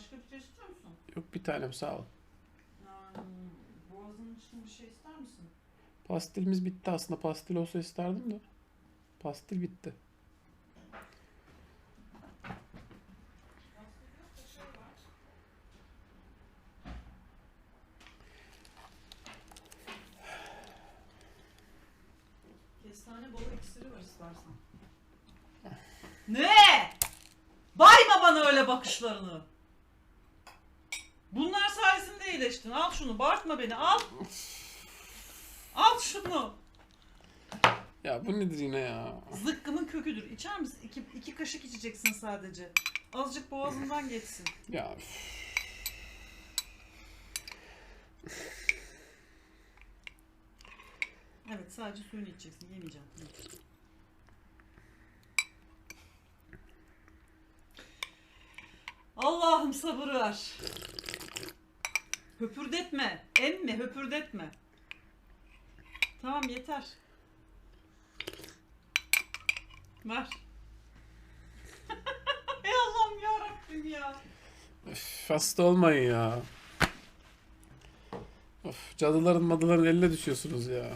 Başka bir şey istiyor musun? Yok bir tanem sağ ol. Yani boğazın için bir şey ister misin? Pastilimiz bitti aslında. Pastil olsa isterdim de. Pastil bitti. Kestane balı iksiri var istersen. Ne? Bayma bana öyle bakışlarını. İyileştin. Al şunu. Bağırtma beni. Al. Al şunu. Ya bu nedir yine ya? Zıkkımın köküdür. İçer misin? İki, iki kaşık içeceksin sadece. Azıcık boğazından geçsin. Ya. Evet sadece suyunu içeceksin. Yemeyeceğim. Allah'ım sabır ver. Höpürdetme. Emme höpürdetme. Tamam yeter. Ver. Ey Allah'ım ya Rabbim ya. Üf, hasta olmayın ya. Of, cadıların madıların eline düşüyorsunuz ya.